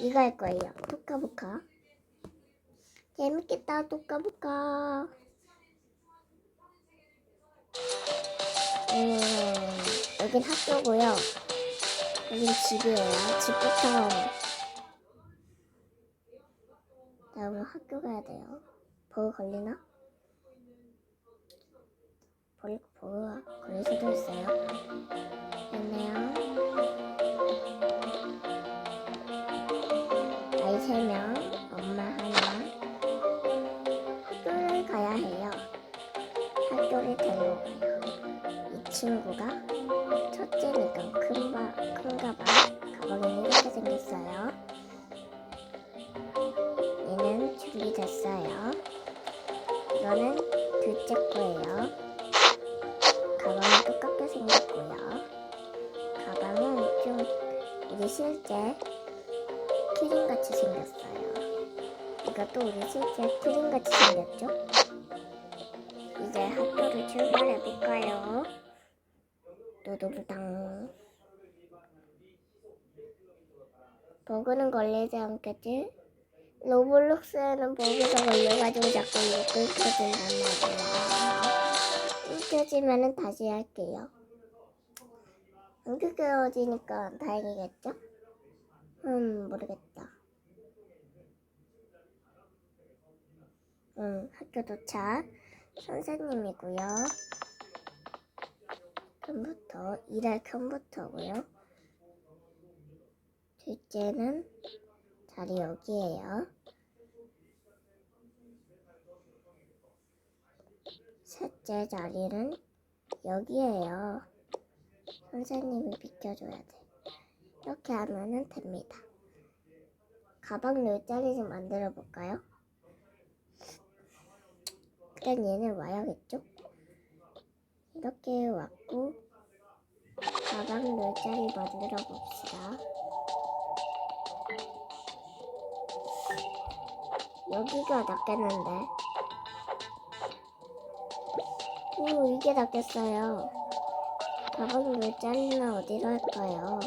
이거 할 거예요. 토카보카. 재밌겠다, 토카보카. 음, 여긴 학교고요. 여긴 집이에요. 집부터 다음은 학교 가야 돼요. 버그 걸리나? 버, 버그가 걸릴 수도 있어요. 됐네요. 세 명, 엄마 하나. 학교를 가야 해요. 학교를 가요. 이 친구가 첫째니까 큰, 바, 큰 가방. 가방이 이렇게 생겼어요. 얘는 준비됐어요. 이거는 둘째 거예요. 가방은 똑같게 생겼고요. 가방은 좀 우리 실제 키링같이 생겼어요. 이것도 우리 실제 키링같이 생겼죠? 이제 학교를 출발해볼까요? 노동당 버그는 걸리지 않겠지? 로블록스에는 버그가 걸려가지고 자꾸 이거 끊겨진단 말이야. 끊겨지면은 다시 할게요. 안 끊겨지니까 다행이겠죠? 음, 모르겠다. 음, 학교 도착. 선생님이고요. 컴퓨터, 일할 컴퓨터고요. 둘째는 자리 여기에요. 셋째 자리는 여기에요. 선생님이 비켜줘야 돼. 이렇게 하면은 됩니다. 가방 열 자리 좀 만들어 볼까요? 일단 얘는 와야겠죠? 이렇게 왔고 가방 열 자리 만들어 봅시다. 여기가 낫겠는데. 오, 이게 낫겠어요. 왜 잘리나 어디로 할까요?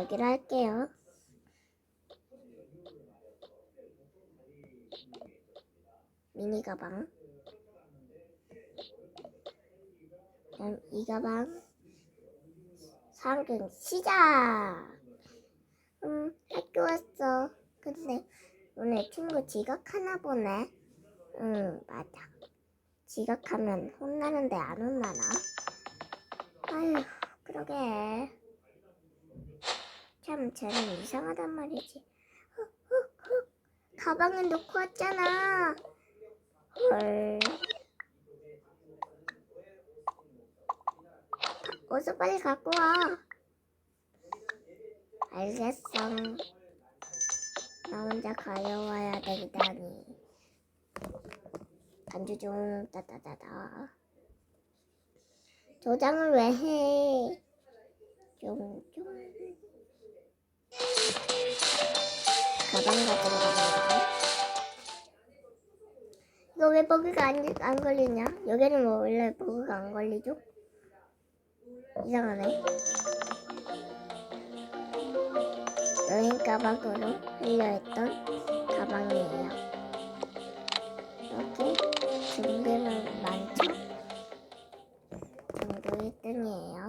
여기로 할게요. 미니 가방. 그럼 이 가방. 상금 시작! 음, 학교 왔어. 근데 오늘 친구 지각하나 보네. 응, 맞아. 지각하면 혼나는데 안 혼나나? 아휴, 그러게. 참, 쟤는 이상하단 말이지. 흑, 흑, 흑. 가방은 놓고 왔잖아. 헐. 어서 빨리 갖고 와. 알겠어. 나 혼자 가려와야 되다니. 반주 좀 따다다다. 조장을 왜 해? 좀, 좀. 가방 가지고 갑니다. 이거 왜 버그가 안, 안 걸리냐? 여기는 뭐 원래 버그가 안 걸리죠? 이상하네. 여행 가방으로 하려 했던 가방이에요. 이렇게 준비는 많죠? 정도 1등이에요.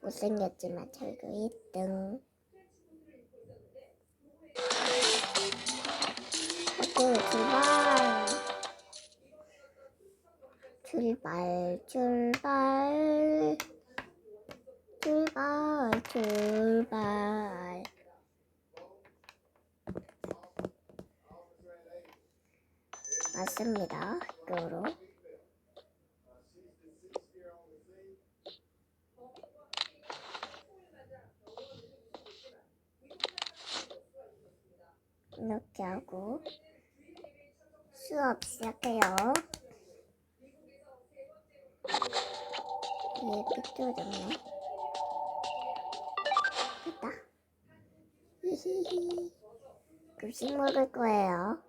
못생겼지만 절도 1등. 학교 출발! 출발, 출발, 출발, 출발. 맞습니다. 학교로. 이렇게 하고 수업 시작해요. 위에 삐뚤어졌네. 됐다. 히히히. 급식 먹을 거예요.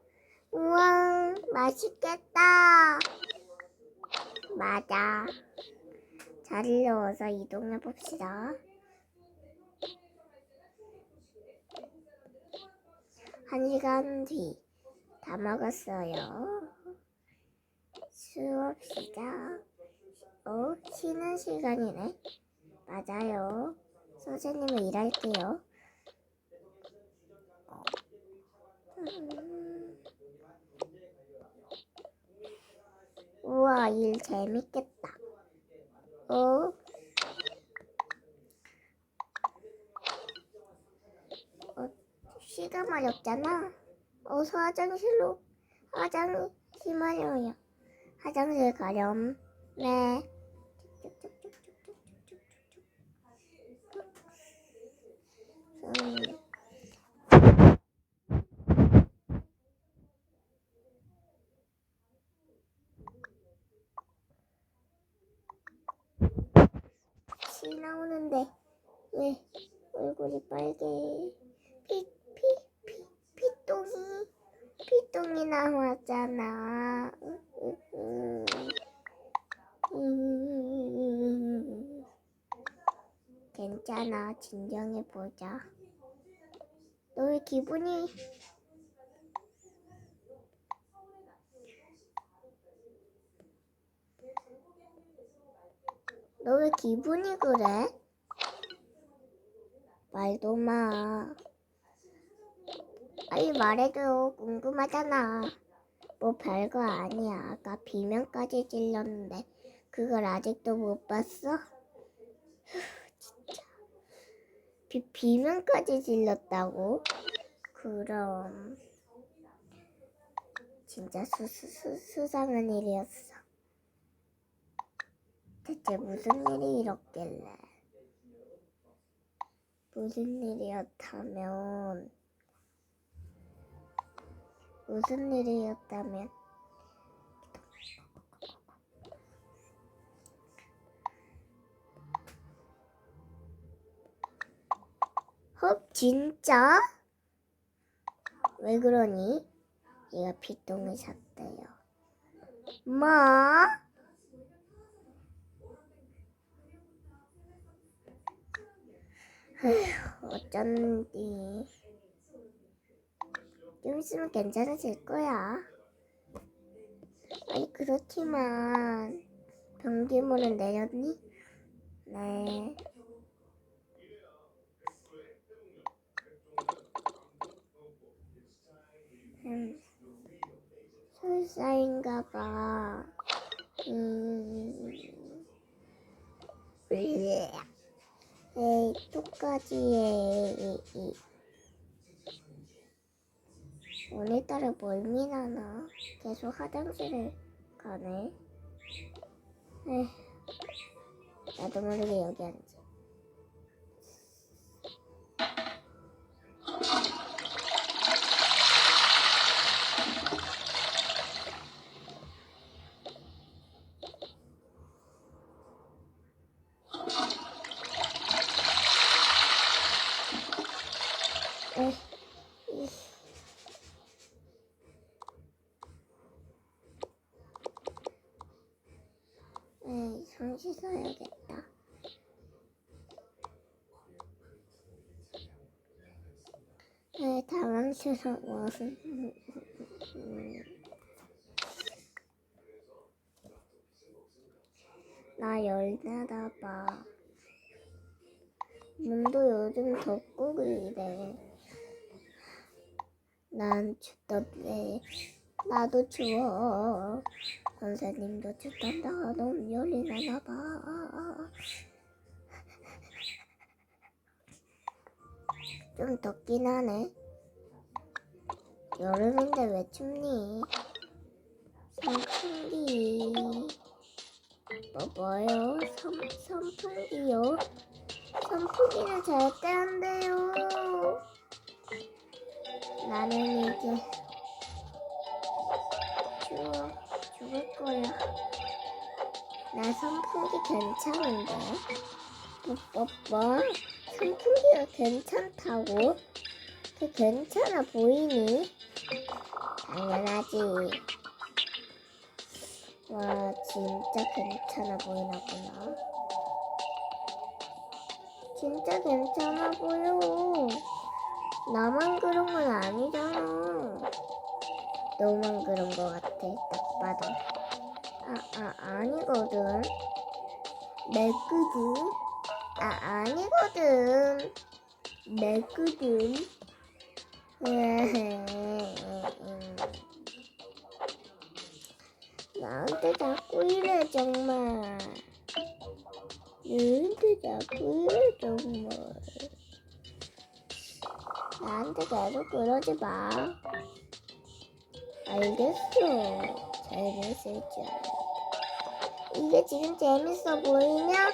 우와, 맛있겠다. 맞아. 자리를 넣어서 이동해 봅시다. 한 시간 뒤 다 먹었어요. 수업 시작. 어, 쉬는 시간이네. 맞아요. 선생님은 일할게요. 음. 우와, 일 재밌겠다. 어? 어, 시간 어렵잖아. 어서 화장실로. 화장실 마려요. 화장실 가렴. 네. 음. 피 나오는데 왜 얼굴이 빨개? 피똥이, 피똥이 나왔잖아. 괜찮아, 진정해 보자. 너왜 기분이 너 왜 기분이 그래? 말도 마. 빨리 말해줘. 궁금하잖아. 뭐 별거 아니야. 아까 비명까지 질렀는데 그걸 아직도 못 봤어? 휴, 진짜. 비, 비명까지 질렀다고? 그럼 진짜 수, 수, 수, 수상한 일이었어. 대체 무슨 일이 일었길래? 무슨 일이었다면? 무슨 일이었다면? 헉, 진짜? 왜 그러니? 얘가 피똥을 샀대요. 뭐? 에휴, 어쩐지. 좀 있으면 괜찮아질 거야. 아니, 그렇지만, 변기물은 내렸니? 네. 음, 설사인가 봐. 음. 에이, 똑같이 해. 오늘따라 멀미 나나? 계속 화장실을 가네. 에휴, 나도 모르게 여기 앉아. 에휴, 이. 에이, 손 씻어야겠다. 에이, 당황스러워. 나 열나나 봐. 문도 요즘 덥고 그래. 난 춥던데 나도 추워. 선생님도 춥단다. 너무 열이 나나 봐. 좀 덥긴 하네. 여름인데 왜 춥니? 선풍기. 뭐 뭐요? 선, 선풍기요? 선풍기는 절대 안 돼요. 나는 이제 추워 죽을 거야. 나 선풍기 괜찮은데? 뭐, 뭐, 뭐? 선풍기가 괜찮다고? 그 괜찮아 보이니? 당연하지. 와, 진짜 괜찮아 보이나 보나? 진짜 괜찮아 보여. 나만 그런 건 아니잖아. 너만 그런 거 같아, 딱 봐도. 아, 아, 아니거든. 내거든. 아, 아니거든. 내거든. 나한테 자꾸 이래 정말 나한테 자꾸 이래 정말 나한테 계속 그러지 마 알겠어 재밌을 줄 알아 이게 지금 재밌어 보이냐?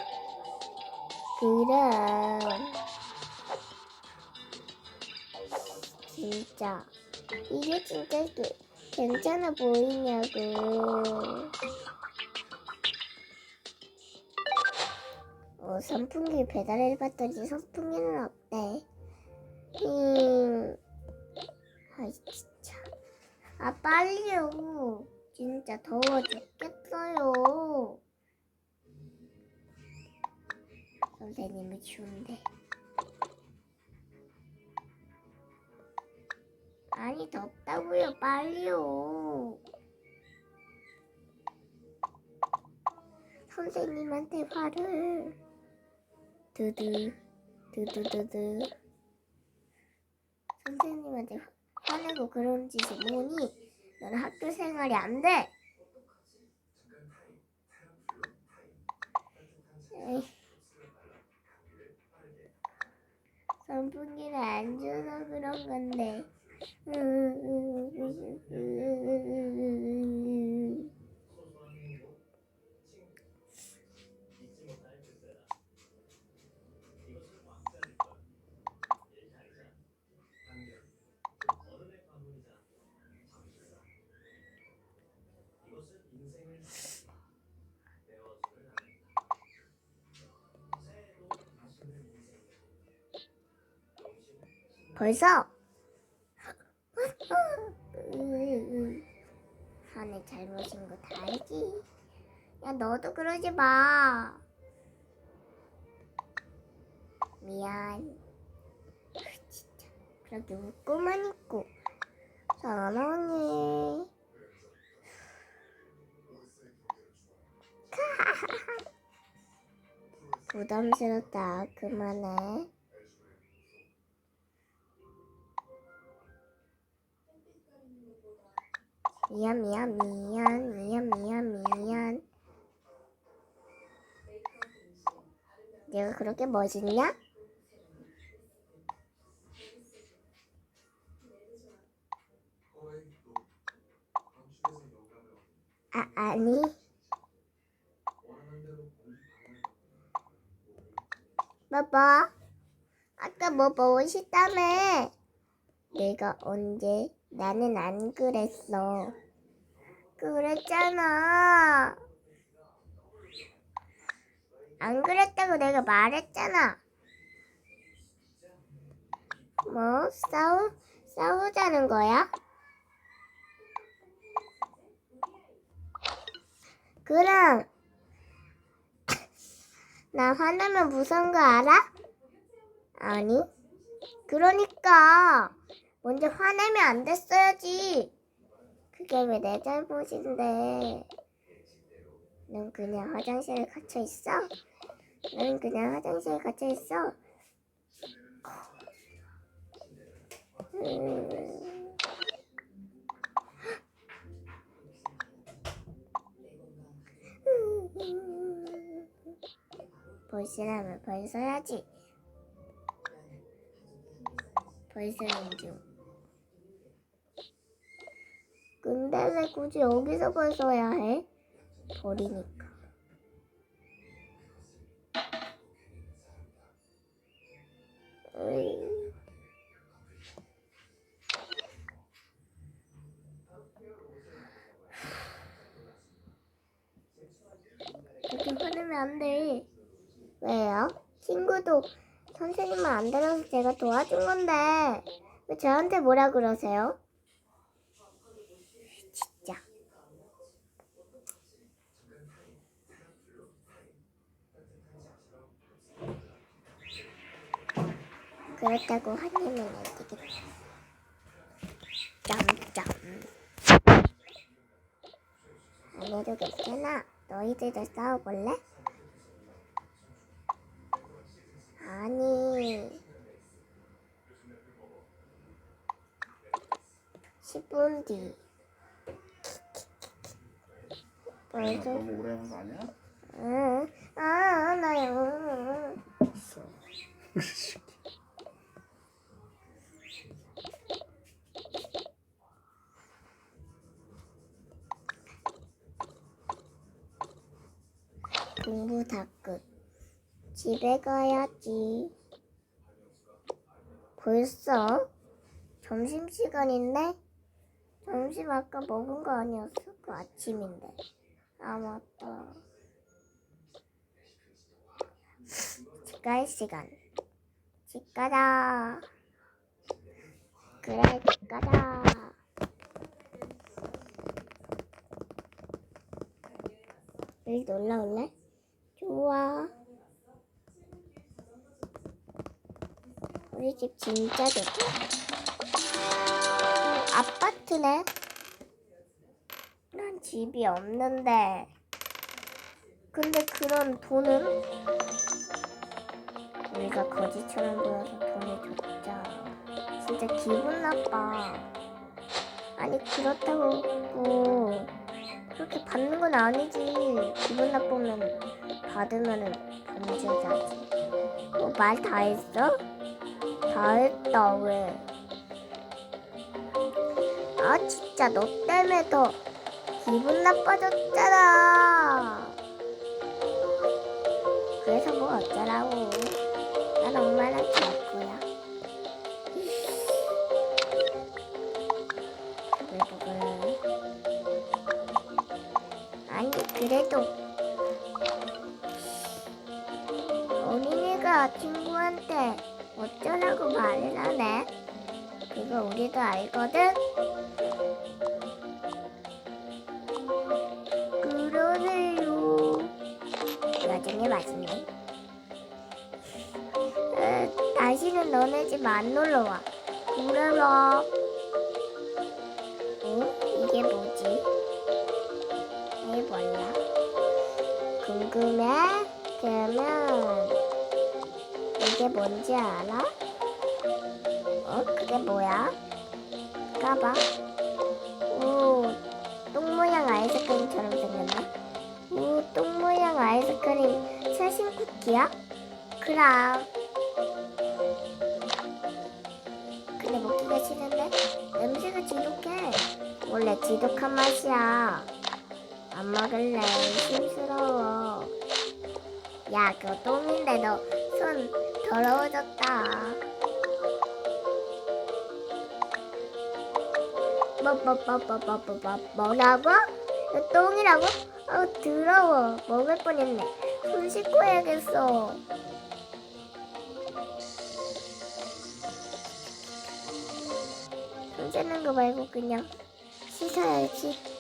그럼. 진짜. 이게 진짜 그, 괜찮아 보이냐고. 어, 선풍기 배달해봤더니 선풍기는 없대 음, 아 진짜 아 빨리요. 진짜 더워 죽겠어요. 선생님이 추운데. 아니 덥다고요 빨리요. 선생님한테 화를. 두두 두두두두. 선생님한테 화- 화내고 그런 짓이 뭐니? 너는 학교 생활이 안 돼. 선풍기를 안 줘서 그런 건데 벌써 하늘 잘못인 거 다 알지? 야 너도 그러지 마. 미안. 아, 진짜 그렇게 웃고만 있고 사랑해. 부담스럽다. 그만해. 미안 미안 미안 미안 미안 미안. 내가 그렇게 멋있냐? 아 아니. 봐봐 아까 뭐 멋있다며? 내가 언제 나는 안 그랬어. 그랬잖아. 안 그랬다고 내가 말했잖아. 뭐? 싸우 싸우자는 거야? 그럼 나 화나면 무서운 거 알아? 아니. 그러니까 먼저 화내면 안 됐어야지. 그게 왜 내 잘못인데? 넌 그냥 화장실에 갇혀 있어? 넌 그냥 화장실에 갇혀 있어? 음. 벌쓰라면 벌써야지. 벌쓰는 중. 근데 왜 굳이 여기서 벌써야 해? 버리니까. 으이. 그렇게 화내면 안 돼. 왜요? 친구도 선생님 말안 들어서 제가 도와준 건데 왜 저한테 뭐라 그러세요? 그렇다고 화내면 안 되겠다. 짬짬. 안 해도 괜찮아. 너희들도 싸워볼래? 아니. 10분 뒤. 벌써 너무 오래 하는 거 아니야? 응. 아, 나요. 공부 다 끝. 집에 가야지. 벌써? 점심시간인데? 점심 아까 먹은 거 아니었어? 그 아침인데. 아, 맞다. 집 갈 시간. 집 가자. 그래, 집 가자. 여기 놀러 올래? 좋아. 우리 집 진짜 좋다. 음, 아파트네. 난 집이 없는데. 근데 그런 돈은 우리가 거지처럼 보여서 돈을 줬자. 진짜 기분 나빠. 아니 그렇다고 뭐 그렇게 받는 건 아니지. 기분 나쁘면 받으면은 범죄자지. 뭐 말 다 했어? 다 했다 왜? 아 진짜 너 때문에 더 기분 나빠졌잖아. 친구한테 어쩌라고 말을 하네. 그거 우리도 알거든. 그러네요. 나중에. 어, 다시는 너네 집 안 놀러 와. 그래라. 어? 이게 뭐지? 이 몰라. 궁금해? 그러면 이게 뭔지 알아? 어? 그게 뭐야? 까봐. 오, 똥 모양 아이스크림처럼 생겼네. 오, 똥 모양 아이스크림 최신 쿠키야? 그럼. 근데 먹기가 싫은데? 냄새가 지독해. 원래 지독한 맛이야. 안 먹을래. 심스러워. 야, 그거 똥인데 너 손 더러워졌다. 뭐, 뭐, 뭐, 뭐, 뭐, 뭐, 뭐, 뭐라고? 너 똥이라고? 어, 더러워. 먹을 뻔했네. 손 씻고 해야겠어. 손 씻는 거 말고 그냥 씻어야지.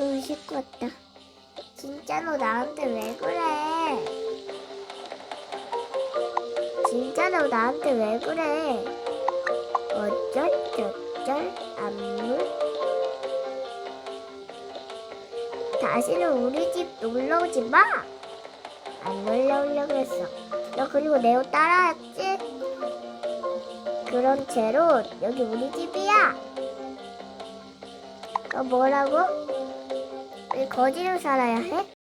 으, 왔다. 진짜 너 나한테 왜 그래? 진짜 너 나한테 왜 그래? 어쩔 저쩔 안물 다시는 우리 집 놀러 오지 마. 안 놀러 오려고 했어. 너 그리고 내 옷 따라했지? 그런 채로 여기 우리 집이야. 너 뭐라고? 왜 거지로 살아야 해?